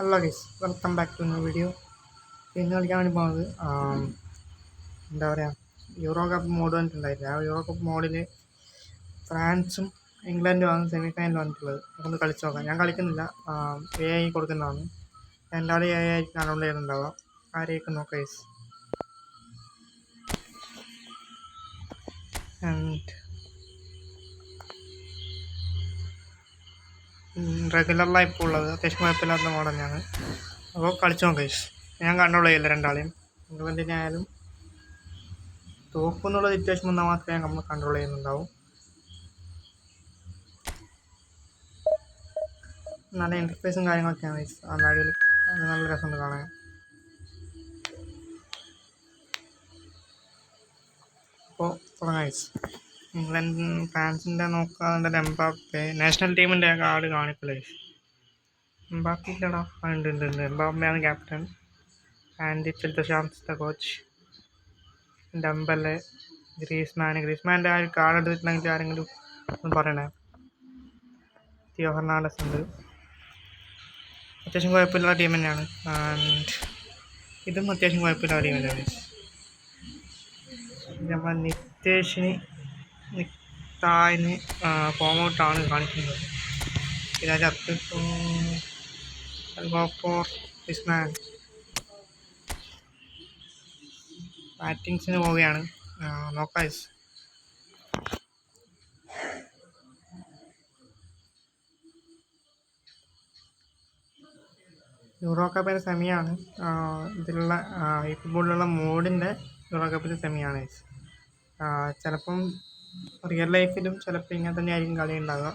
Hello guys welcome back to new video ഇന്ന് കളിക്കാൻ വേണ്ടി പോകുന്നത് എന്താ പറയുക യൂറോ കപ്പ് മോഡ് വന്നിട്ടുണ്ടായിരുന്നു ആ യൂറോ കപ്പ് മോഡിൽ ഫ്രാൻസും ഇംഗ്ലണ്ടുമാണ് സെമി ഫൈനൽ വന്നിട്ടുള്ളത്. ഒന്ന് കളിച്ച് നോക്കാം. ഞാൻ കളിക്കുന്നില്ല. എ ഐ കൊടുക്കുന്നതാണ്. എല്ലാവരും എ ഐ ആയിരിക്കും അറൗണ്ട് ചെയ്യുന്നുണ്ടാവുക ആരെയൊക്കെ നോക്കാം ഗൈസ് ആൻഡ് റെഗുലറിലായി ഇപ്പോൾ ഉള്ളത്. അത്യാവശ്യം കുഴപ്പമില്ലാത്ത തന്നെയാണ് അപ്പോൾ കളിച്ചു നോക്കാം ഞാൻ കൺട്രോൾ ചെയ്യില്ല രണ്ടാളെയും. ആയാലും തോക്കുന്നുള്ള സിറ്റുവേഷൻ വന്നാൽ മാത്രമേ നമ്മൾ കൺട്രോൾ ചെയ്യുന്നുണ്ടാവും. നല്ല ഇന്റർഫേസും കാര്യങ്ങളൊക്കെയാണ് നല്ല അടിപൊളി അത് നല്ല രസമുണ്ട് കാണാൻ. അപ്പോൾ തുടങ്ങാം ഇംഗ്ലണ്ട് ഫ്രാൻസിന്റെ നോക്കാതെ എംബാപ്പെ. നാഷണൽ ടീമിന്റെ കാർഡ് കാണിക്കലേ എംബാപ്പെ ഉണ്ട് ഉണ്ട് ഉണ്ട്. എംബാപ്പയാണ് ക്യാപ്റ്റൻ ആൻഡ് ഇപ്പോഴത്തെ Shams the coach Dembele Griezmann ഗ്രീസ്മാന്റെ ആ ഒരു കാർഡ് എടുത്തിട്ടുണ്ടെങ്കിൽ ആരെങ്കിലും ഒന്ന് പറയണേ? തിയോ ഫെർണാണ്ടസ് ഉണ്ട്. അത്യാവശ്യം കുഴപ്പമില്ലാത്ത ടീം തന്നെയാണ്. ആൻഡ് ഇതും അത്യാവശ്യം കുഴപ്പമില്ലാത്ത ടീം തന്നെയാണ്. നമ്മൾ നിതേഷിന് നിത്തായിന് ഫോം ഔട്ടാണ് കാണിക്കുന്നത്. ഇതിനകത്ത് അപ്പിപ്പോൾ ഫോർ ഗ്രീസ്മാൻ ബാറ്റിങ്സിന് പോവുകയാണ്. നോക്കാം. യൂറോ കപ്പിന്റെ സെമിയാണ്. ഇതിലുള്ള ഈ ഫുട്ബോളിലുള്ള മോഡിന്റെ യൂറോ കപ്പിന്റെ സെമിയാണ്. ചിലപ്പം റിയൽ ലൈഫിലും ചിലപ്പോൾ ഇങ്ങനെ തന്നെ ആയിരിക്കും കളി ഉണ്ടാകുക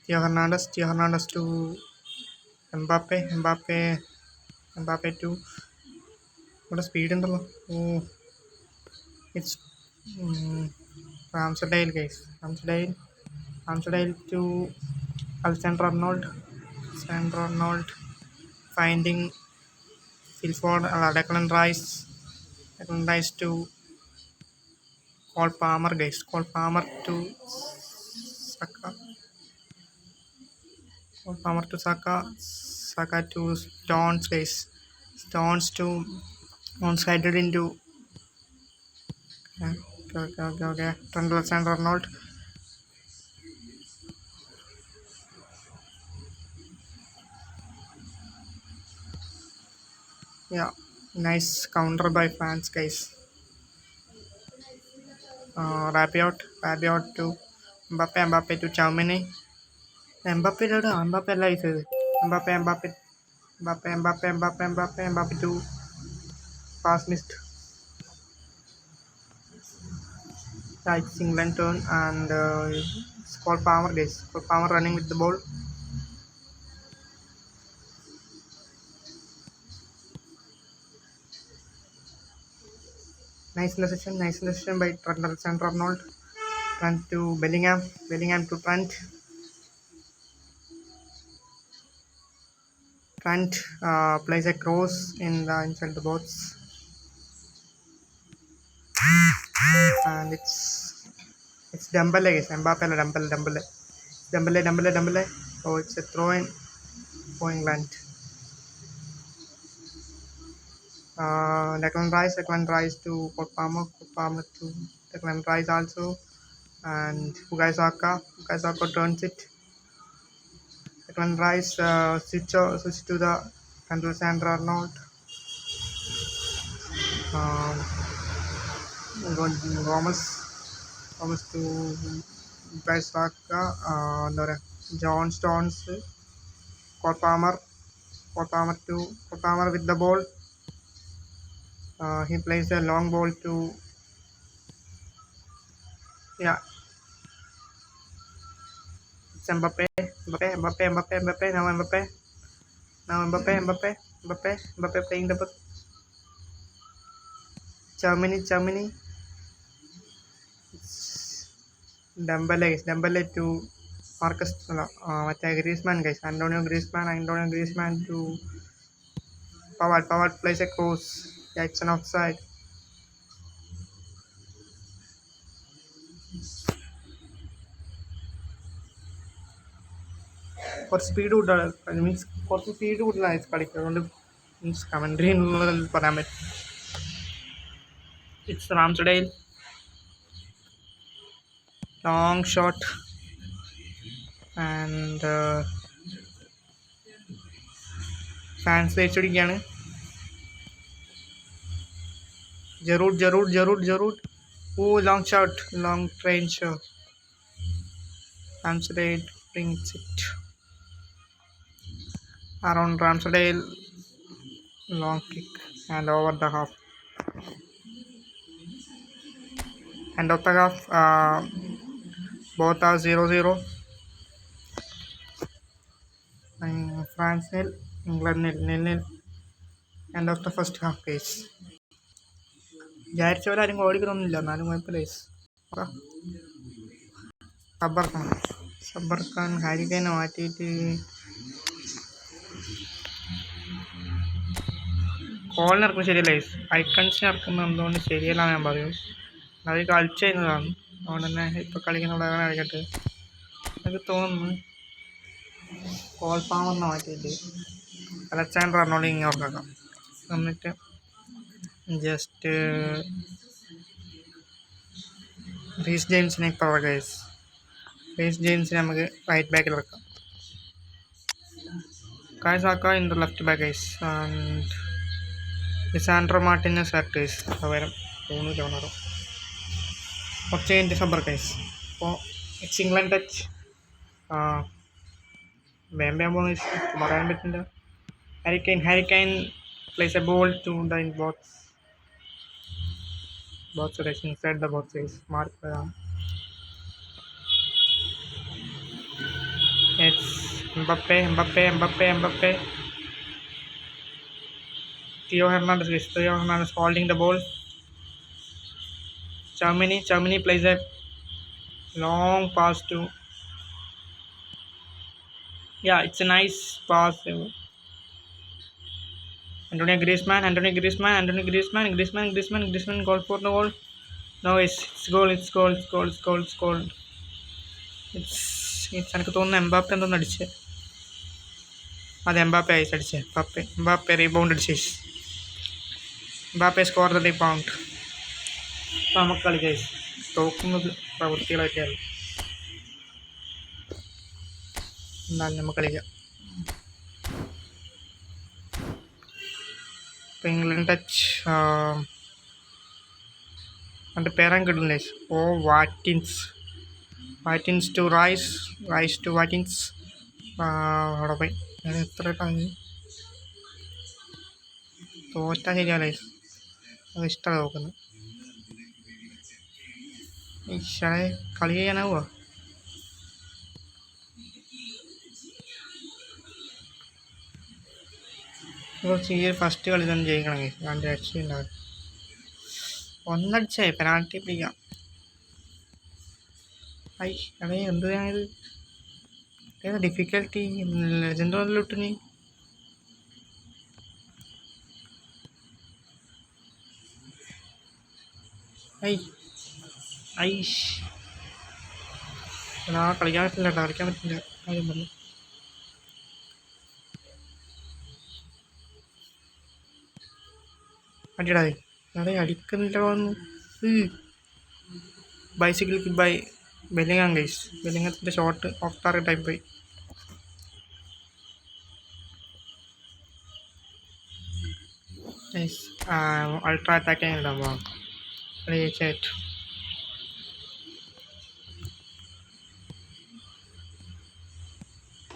Theo Hernandez Theo Hernandez to Mbappe Mbappe Mbappe to. ഇവിടെ സ്പീഡ് ഉണ്ടല്ലോ. ഓ it's Ramsdale guys Ramsdale Ramsdale to Alexander Arnold Alexander Arnold finding Philford അല്ല Declan Rice Declan Rice to call Palmer guys. Call Palmer to Saka. Call Palmer to Saka. Saka to Stones guys. Stones to Stones headed into okay okay okay okay Trent Alexander-Arnold yeah nice counter by fans guys. Rabiot, Rabiot to Mbappe, Mbappe to Chaumini. Mbappe to Mbappe life. Mbappe, Mbappe, Mbappe, Mbappe, Mbappe, Mbappe, Mbappe to pass missed. Like Singleton and uh, Scott Palmer, guys. Scott Palmer running with the ball. Nice interception, nice interception by Trent Alexander Arnold. Trent to Bellingham, Bellingham to Trent. Trent uh, plays a cross in the inside the box. And it's it's Dembele guys, Mbappe, Dembele, Dembele, Dembele, Dembele, Dembele. Oh, it's a throw in for England. uh, Declan Rice, Declan Rice to Cole Palmer, Cole Palmer to Declan Rice also, and Bugai Saka, Bugai Saka turns it. Declan Rice uh, switch, switch to the Alexander Arnold. Um, Gomez, Gomez to Bugai Saka, uh, John Stones, Cole Palmer, Cole Palmer to Cole Palmer with the ball. The ball he plays a long ball to yeah Mbappe Mbappe Mbappe Mbappe Mbappe now Mbappe now Mbappe Mbappe Mbappe Mbappe playing the ball Germany Germany. Dembele guys Dembele to Marcus അല്ല ആ, മറ്റേ Griezmann guys Antonio Griezmann Antonio Griezmann to Pavard Pavard plays a cross it's an offside. കുറച്ച് speed കൂടുതലാണ്. Means കുറച്ച് speed കൂടുതലാണ് കളിക്കുക അതുകൊണ്ട് means commentary എന്നുള്ളതിൽ പറയാൻ പറ്റും. It's Ramsdale long shot and fans വെച്ചൊടിക്കുകയാണ് ज़रूर ज़रूर ज़रूर ज़रूर। वो long shirt long train shot around Ramsdale long kick end over the half end of the half बहुत zero zero France nil England nil nil nil end of the first half case guys. വിചാരിച്ചവരാരും ഓടിക്കണമൊന്നുമില്ല എന്നാലും കുഴപ്പമില്ല guys. സബർക്കാൻ. സബർ മാറ്റിയിട്ട് കോളിന് ഇറക്കുന്നത് ശരിയല്ല ഐക്കൺസിന് ഇറക്കുന്നത് എന്തുകൊണ്ട് ശരിയല്ല ഞാൻ പറയും. അത് കളിച്ച് കഴിഞ്ഞതാണ്. അതുകൊണ്ട് തന്നെ ഇപ്പോൾ കളിക്കുന്ന കളിക്കട്ടെ. എനിക്ക് തോന്നുന്നു കോൾ ഫാമറിനെ മാറ്റിയിട്ട്. അലക്സാണ്ടർ ഇങ്ങനെ ഓർക്കാം എന്നിട്ട് ജസ്റ്റ് റീസ് ജെയിംസിനെ ഇപ്പോൾ ഗൈസ് റീസ് ജെയിംസിനെ നമുക്ക് റൈറ്റ് ബാക്കിൽ വെക്കാം. കായസാക്ക in the left back guys and Lisandro Martinez at guys പകരം മൂന്ന് ലോണറും കുറച്ച് കഴിഞ്ഞിട്ട് സബർ ഗൈസ് അപ്പോൾ ഇറ്റ്സ് ഇംഗ്ലണ്ട് ടച്ച് വേമ്പയാൻ പോകുന്ന പറയാൻ പറ്റില്ല. Harry Kane Harry Kane plays a ball to the in box box that is inside the box is Mark, it's Mbappe, Mbappe, Mbappe, Mbappe. Theo Hernandez is Theo Hernandez holding the ball. Chamini, Chamini plays a long pass to. Yeah, it's a nice pass. Eh, Antonio Griezmann, Antonio Griezmann, Antonio Griezmann, Griezmann, Griezmann, Griezmann, goal for the goal. No, it's, it's goal, it's goal, it's goal, it's goal, it's goal. It's എനിക്ക് തോന്നുന്നു Mbappé എന്തോന്ന് അടിച്ച് അതെ Mbappe ഐസ് അടിച്ചേ Mbappe Mbappe rebound അടിച്ച് Mbappe score the rebound അപ്പോൾ നമുക്ക് കളിക്കാം guys. തോക്കുന്നത് പ്രവൃത്തികളൊക്കെയാണ് എന്നാലും നമുക്ക് കളിക്കാം ഇംഗ്ലണ്ട് ടച്ച് എന്റെ പേരാൻ കിട്ടുന്നില്ലേ ഓ Watkins Watkins to Rice Rice to Watkins അവിടെ പോയി. ഞാൻ എത്ര ടൈം തോറ്റാ ശരിയല്ലേ അത് ഇഷ്ടമാണ് നോക്കുന്നത് ഈശ്വരെ കളി ചെയ്യാനാവുക കുറച്ച് ഈ ഫസ്റ്റ് കളി തന്നെ ജയിക്കണമെങ്കിൽ രണ്ട് രക്ഷയുണ്ടാവും ഒന്നടിച്ചേ പെനാൾട്ടി പിടിക്കാം. ഐ അതെ എന്ത് ഞാനിത് ഏതാ ഡിഫിക്കൽട്ടി ലെജൻഡ് വന്നിട്ട് നീ? ഐ ഐഷ്. കളിക്കാൻ പറ്റില്ല കളിക്കാൻ പറ്റില്ല. കാര്യം പറഞ്ഞു അടിയടാ അതെ. അടിക്കുന്നില്ല bicycle bicycle by Bellingham guys ബെല്ലിങ്ങത്തിന്റെ short of target ആയി പോയി. ഗൈസ് അൾട്രാ അറ്റാക്കിങ് ഇടാമോ ആ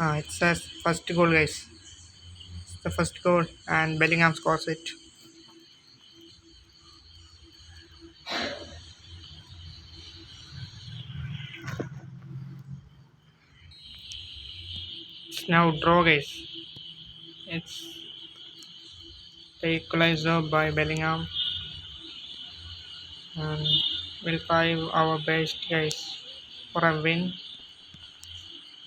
Ah, first goal the first goal, and Bellingham scores it. Now draw, guys. It's the equalizer by Bellingham, and we'll try our best, guys, for a win.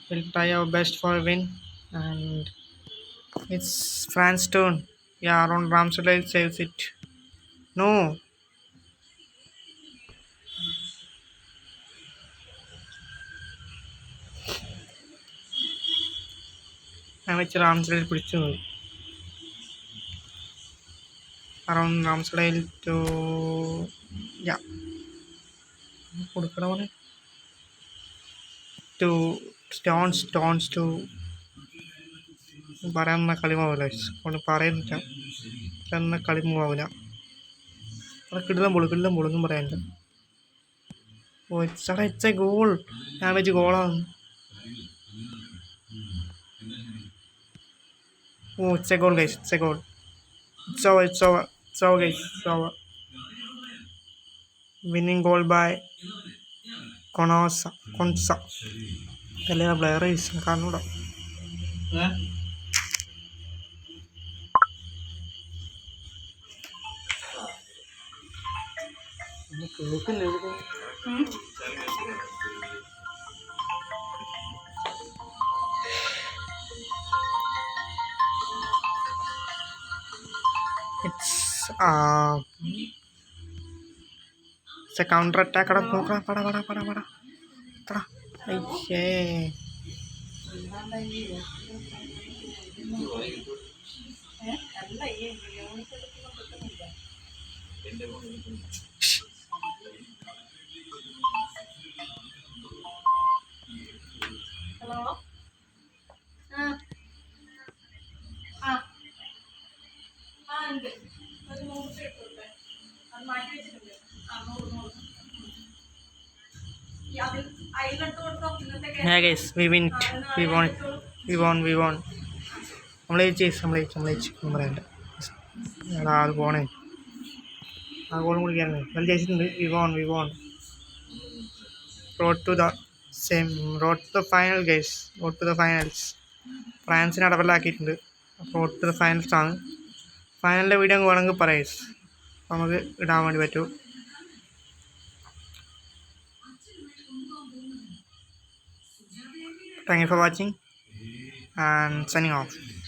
We'll try our best for a win, and it's France turn. Yeah, Aaron Ramsdale saves it. No. ഞാൻ വെച്ച് Ramsdale പിടിച്ചു പോയി. Around Ramsdale to യാ. കൊടുക്കണ to stones stones to പറയുന്ന കളി പോവില്ല. കൊണ്ട് പറയുന്നില്ല. എന്ന കളി പോവില്ല. അവിടെ കിടിലം പൊളി കിടിലം പൊളിന്നും പറയാനില്ല ഓ ഇറ്റ്സ് എ ഗോൾ ഞാൻ വെച്ച് ഗോളാണ് ഓ over it's over it's over guys it's over winning goal by Konsa Konsa. അല്ലേ പ്ലെയർ കാണൂടാ. uh, a counter attack. അടാ നോക്കടാ പടാ പടാ പടാ പടാ. എത്ര അയ്യേ. ഹലോ ആ. ആ ആ ഉണ്ട്. ഒരു നൂറ് ഇട്ടോട്ടെ അത് മാറ്റി വെച്ചിട്ടുണ്ട്. ആ നൂറ് നൂറ്. നമ്മൾ നമ്മൾ നമ്മൾ അത് പോണേ. ആ ഗോളും കൂടി കയറുന്നത് നമ്മൾ ജയിച്ചിട്ടുണ്ട്. We won we won road to the same road to the final guys road to the finals ഫ്രാൻസിനെ അടവലാക്കിയിട്ടുണ്ട്. റോഡ് ടു ദ ഫൈനൽസ് ആണ്. ഫൈനലിന്റെ വീഡിയോ വേണമെങ്കിൽ പറയാം. നമുക്ക് ഇടാൻ വേണ്ടി പറ്റൂ. Thank you for watching and signing off.